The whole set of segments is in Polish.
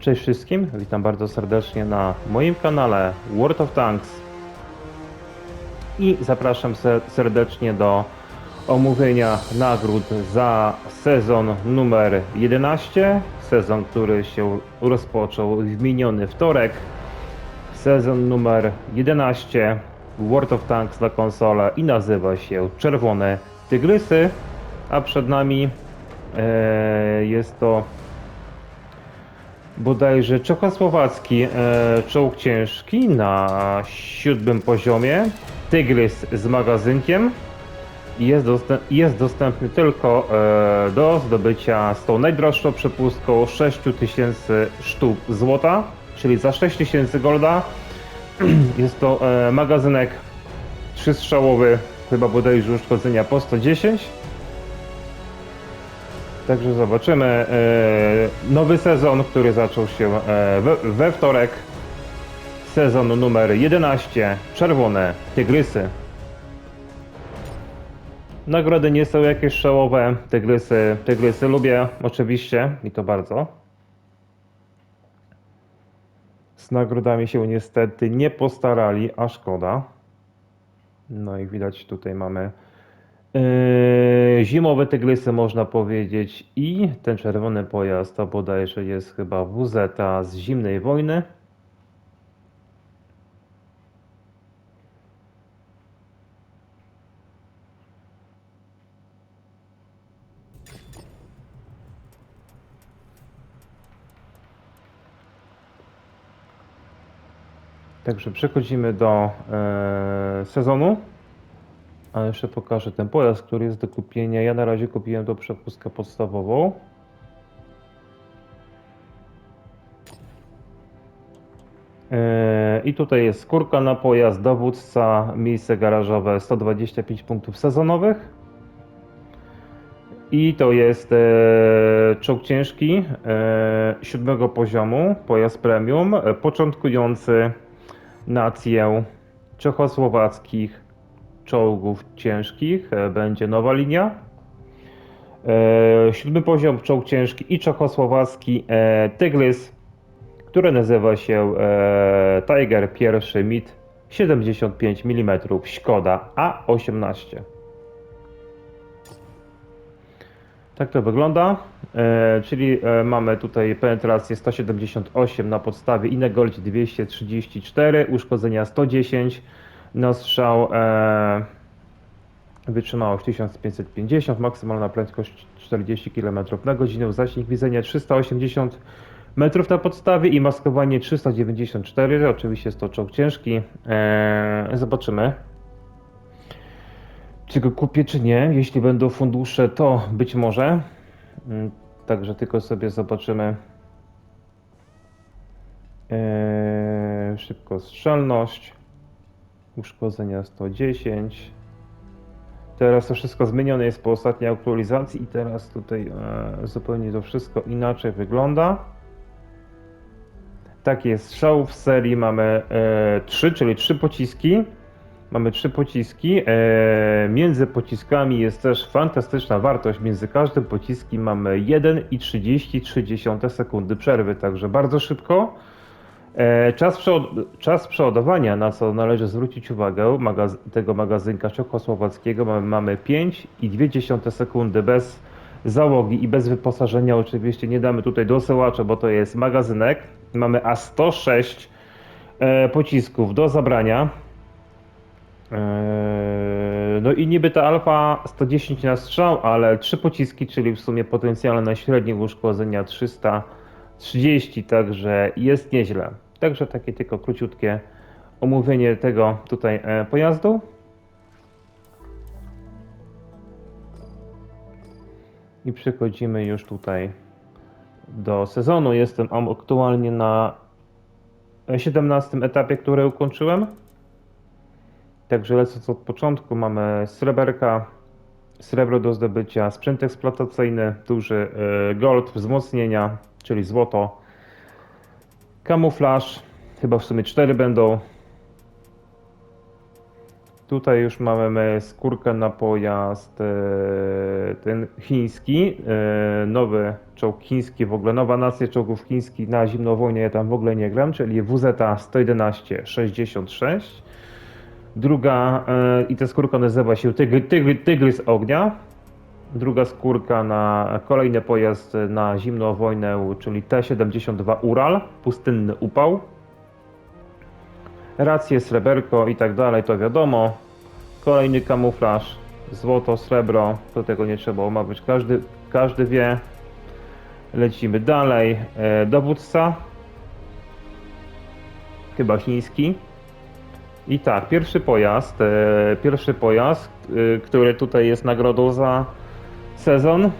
Cześć wszystkim, witam bardzo serdecznie na moim kanale World of Tanks i zapraszam se- serdecznie do omówienia nagród za sezon numer 11, sezon, który się rozpoczął w miniony wtorek, sezon numer 11 World of Tanks na konsolę i nazywa się Czerwone Tygrysy, a przed nami e, jest to bodajże czechosłowacki e, czołg ciężki na siódmym poziomie, Tygrys z magazynkiem jest, dostęp, jest dostępny tylko e, do zdobycia z tą najdroższą przepustką 6000 sztuk złota, czyli za 6000 golda. Jest to e, magazynek trzystrzałowy, chyba bodajże uszkodzenia po 110. Także zobaczymy. E, nowy sezon, który zaczął się e, we, wtorek. Sezon numer 11. Czerwone Tygrysy. Nagrody nie są jakieś szałowe. Tygrysy, tygrysy lubię oczywiście i to bardzo. Z nagrodami się niestety nie postarali, a szkoda. No i widać tutaj mamy Yy, zimowe tygrysy można powiedzieć i ten czerwony pojazd to bodajże jest chyba WZ z zimnej wojny. Także przechodzimy do e, sezonu. A jeszcze pokażę ten pojazd, który jest do kupienia. Ja na razie kupiłem tą przepustkę podstawową. Eee, I tutaj jest skórka na pojazd, dowódca, miejsce garażowe 125 punktów sezonowych. I to jest e, czołg ciężki e, siódmego poziomu, pojazd premium, początkujący nację czechosłowackich czołgów ciężkich. E, Będzie nowa linia. E, Siódmy poziom czołg ciężki i czechosłowacki e, Tygrys, który nazywa się Tiger pierwszy MIT 75 mm Szkoda A18. Tak to wygląda, czyli mamy tutaj penetrację 178 na podstawie Inegold 234, uszkodzenia 110, na strzał e, wytrzymałość 1550, maksymalna prędkość 40 km na godzinę, zasięg widzenia 380 metrów na podstawie i maskowanie 394, oczywiście jest to czołg ciężki, e, zobaczymy czy go kupię, czy nie. Jeśli będą fundusze, to być może. Mm, Także tylko sobie zobaczymy. Eee, szybko strzelność. Uszkodzenia 110. Teraz to wszystko zmienione jest po ostatniej aktualizacji i teraz tutaj e, zupełnie to wszystko inaczej wygląda. Tak jest, strzał w serii mamy e, 3, czyli 3 pociski. Mamy trzy pociski. E, między pociskami jest też fantastyczna wartość. Między każdym pociskiem mamy 1,33 sekundy przerwy, także bardzo szybko. E, czas, przeład- czas przeładowania, na co należy zwrócić uwagę, magaz- tego magazynka czechosłowackiego mamy, mamy 5,2 sekundy bez załogi i bez wyposażenia. Oczywiście nie damy tutaj dosyłacza, bo to jest magazynek. Mamy A106 e, pocisków do zabrania. Eee, No i niby ta alfa 110 na strzał, ale trzy pociski, czyli w sumie potencjalne średnie uszkodzenia 330, także jest nieźle. Także takie tylko króciutkie omówienie tego tutaj e, pojazdu. I przechodzimy już tutaj do sezonu. Jestem aktualnie na 17 etapie, który ukończyłem. Także lecąc od początku mamy sreberka, srebro do zdobycia, sprzęt eksploatacyjny, duży e, gold, wzmocnienia, czyli złoto, kamuflaż, chyba w sumie cztery będą, Tutaj już mamy skórkę na pojazd e, ten chiński, e, nowy czołg chiński, w ogóle nowa nacja czołgów chińskich na zimną wojnę, ja tam w ogóle nie gram, czyli WZ-111-66. Druga, e, i ta skórka nazywa się Tygry, Tygry, Tygrys Ognia. Druga skórka na kolejny pojazd na zimną wojnę, czyli T-72 Ural, pustynny upał. Racje, sreberko i tak dalej, to wiadomo. Kolejny kamuflaż, złoto, srebro, to tego nie trzeba omawiać, każdy, każdy wie. Lecimy dalej. E, dowódca, chyba chiński. I tak, pierwszy pojazd, e, pierwszy pojazd, e, który tutaj jest nagrodą za sezon.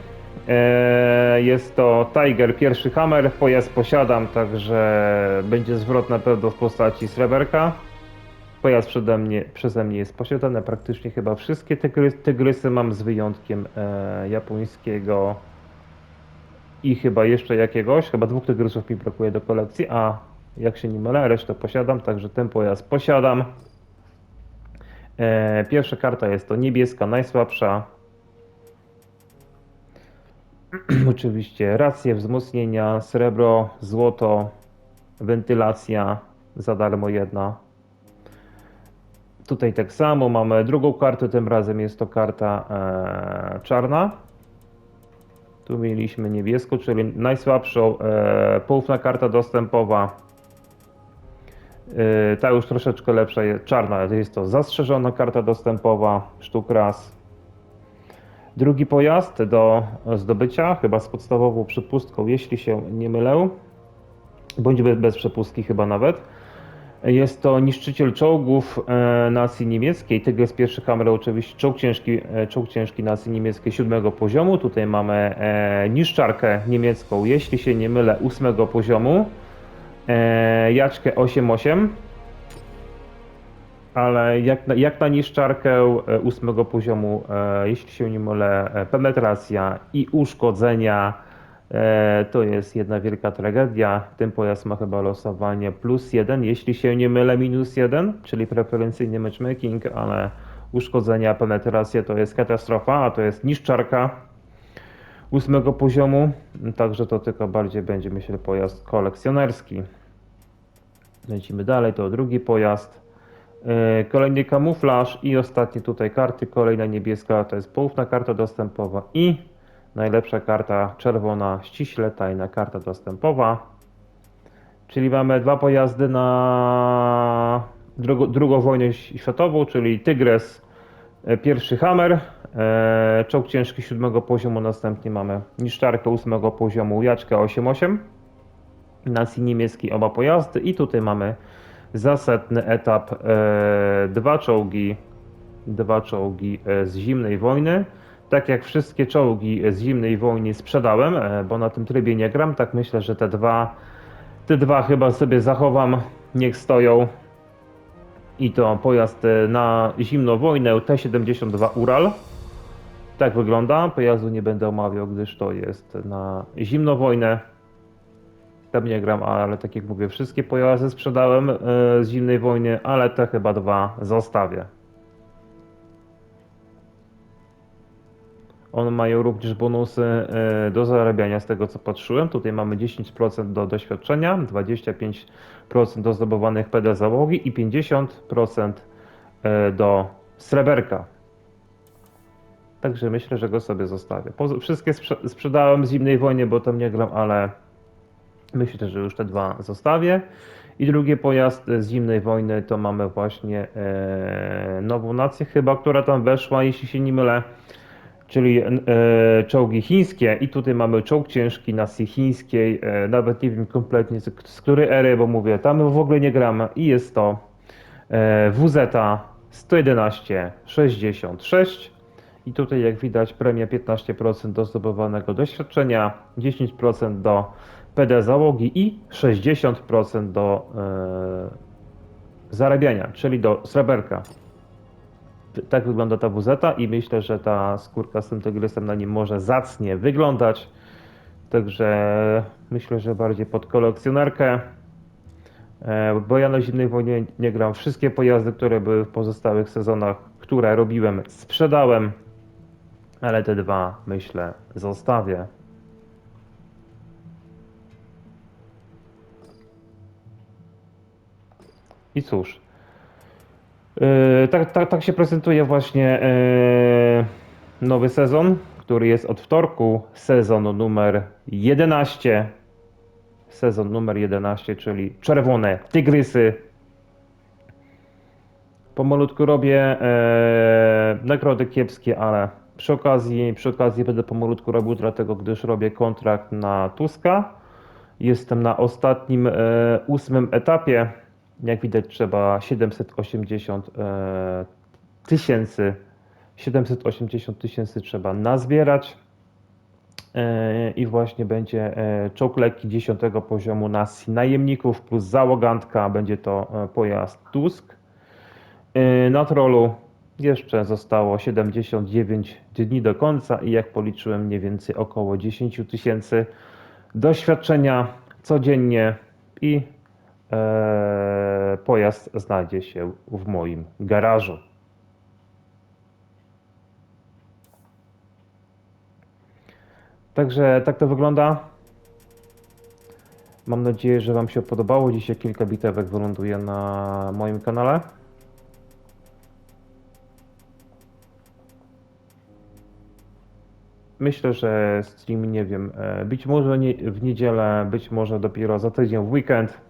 E, Jest to Tiger, pierwszy Hammer. Pojazd posiadam, także będzie zwrot na pewno w postaci sreberka. Pojazd przede mnie, przeze mnie jest posiadany praktycznie chyba wszystkie tygrysy, tygrysy mam z wyjątkiem e, japońskiego i chyba jeszcze jakiegoś. Chyba dwóch tygrysów mi brakuje do kolekcji, a jak się nie mylę, resztę posiadam, także ten pojazd posiadam. E, pierwsza karta jest to niebieska, najsłabsza. Oczywiście racje, wzmocnienia, srebro, złoto, wentylacja, za darmo jedna. Tutaj tak samo mamy drugą kartę, tym razem jest to karta e, czarna. Tu mieliśmy niebieską, czyli najsłabszą, e, poufna karta dostępowa. E, ta już troszeczkę lepsza jest czarna, jest to zastrzeżona karta dostępowa, sztuk raz. Drugi pojazd do zdobycia, chyba z podstawową przepustką, jeśli się nie mylę, bądź bez, przepustki chyba nawet. Jest to niszczyciel czołgów e, nacji niemieckiej. Tygrys pierwszy Hammer oczywiście czołg ciężki, e, czołg ciężki nacji niemieckiej siódmego poziomu. Tutaj mamy e, niszczarkę niemiecką, jeśli się nie mylę, ósmego poziomu. Jaczkę 8-8 ale jak na, jak na niszczarkę e, ósmego poziomu, e, jeśli się nie mylę, e, penetracja i uszkodzenia to jest jedna wielka tragedia. Ten pojazd ma chyba losowanie plus jeden, jeśli się nie mylę minus jeden, czyli preferencyjny matchmaking, ale uszkodzenia, penetracja to jest katastrofa, a to jest niszczarka ósmego poziomu, także to tylko bardziej będzie myślę pojazd kolekcjonerski. Lecimy dalej, to drugi pojazd. E, Kolejny kamuflaż i ostatnie tutaj karty. Kolejna niebieska to jest poufna karta dostępowa i najlepsza karta czerwona, ściśle tajna karta dostępowa. Czyli mamy dwa pojazdy na drugo, drugą wojnę światową, czyli Tygrys, e, pierwszy Hammer, e, czołg ciężki siódmego poziomu, następnie mamy niszczarkę ósmego poziomu, jaczkę 8-8, nacji niemieckiej oba pojazdy i tutaj mamy zasetny etap, e, dwa czołgi, dwa czołgi e, z zimnej wojny. Tak jak wszystkie czołgi z zimnej wojny sprzedałem, e, bo na tym trybie nie gram, tak myślę, że te dwa, te dwa chyba sobie zachowam, niech stoją. I to pojazd na zimną wojnę T-72 Ural. Tak wygląda. Pojazdu nie będę omawiał, gdyż to jest na zimną wojnę. Tam nie gram, ale tak jak mówię, wszystkie pojazdy sprzedałem e, z zimnej wojny, ale te chyba dwa zostawię. One mają również bonusy e, do zarabiania z tego co patrzyłem. Tutaj mamy 10% do doświadczenia, 25% do zdobywanych PD załogi i 50% e, do sreberka. Także myślę, że go sobie zostawię. Wszystkie sprze- sprzedałem z zimnej wojny, bo tam nie gram, ale Myślę, że już te dwa zostawię. I drugi pojazd z zimnej wojny to mamy właśnie e, nową nację chyba, która tam weszła, jeśli się nie mylę, czyli e, czołgi chińskie. I tutaj mamy czołg ciężki nacji chińskiej, e, nawet nie wiem kompletnie z, której ery, bo mówię, tam w ogóle nie gram. I jest to WZ 111 66. I tutaj jak widać premia 15% do zdobywanego doświadczenia, 10% do PD załogi i 60% do e, zarabiania, czyli do sreberka. Tak wygląda ta WZ i myślę, że ta skórka z tym tygrysem na nim może zacnie wyglądać. Także myślę, że bardziej pod kolekcjonerkę. E, Bo ja na Zimnej Wojnie nie gram. Wszystkie pojazdy, które były w pozostałych sezonach, które robiłem, sprzedałem. Ale te dwa, myślę, zostawię. I cóż. Yy, tak, tak, tak się prezentuje właśnie yy, nowy sezon, który jest od wtorku. Sezon numer 11. Sezon numer 11, czyli czerwone tygrysy. Pomalutku robię yy, nagrody kiepskie, ale przy okazji, przy okazji będę pomalutku robił, dlatego gdyż robię kontrakt na Tuska. Jestem na ostatnim ósmym etapie. Jak widać, trzeba 780 e, tysięcy. 780 tysięcy trzeba nazbierać. E, I właśnie będzie e, czołg lekki 10 poziomu na najemników plus załogantka. Będzie to pojazd Tusk. Na trollu jeszcze zostało 79 dni do końca i jak policzyłem mniej więcej około 10 tysięcy doświadczenia codziennie i pojazd znajdzie się w moim garażu. Także tak to wygląda. Mam nadzieję, że Wam się podobało. Dzisiaj kilka bitewek wyląduje na moim kanale. Myślę, że stream, nie wiem, e, być może w niedzielę, być może dopiero za tydzień w weekend.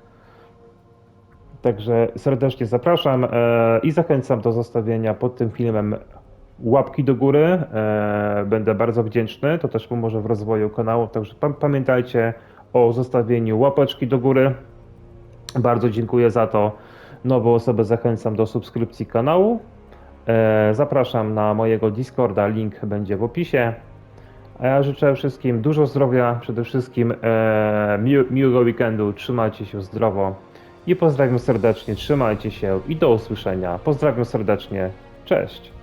Także serdecznie zapraszam e, i zachęcam do zostawienia pod tym filmem łapki do góry. E, Będę bardzo wdzięczny, to też pomoże w rozwoju kanału. Także pa- pamiętajcie o zostawieniu łapeczki do góry. Bardzo dziękuję za to. Nowe osoby zachęcam do subskrypcji kanału. E, Zapraszam na mojego Discorda, link będzie w opisie. A ja życzę wszystkim dużo zdrowia, przede wszystkim mił, miłego weekendu, trzymajcie się zdrowo i pozdrawiam serdecznie, trzymajcie się i do usłyszenia. Pozdrawiam serdecznie, cześć.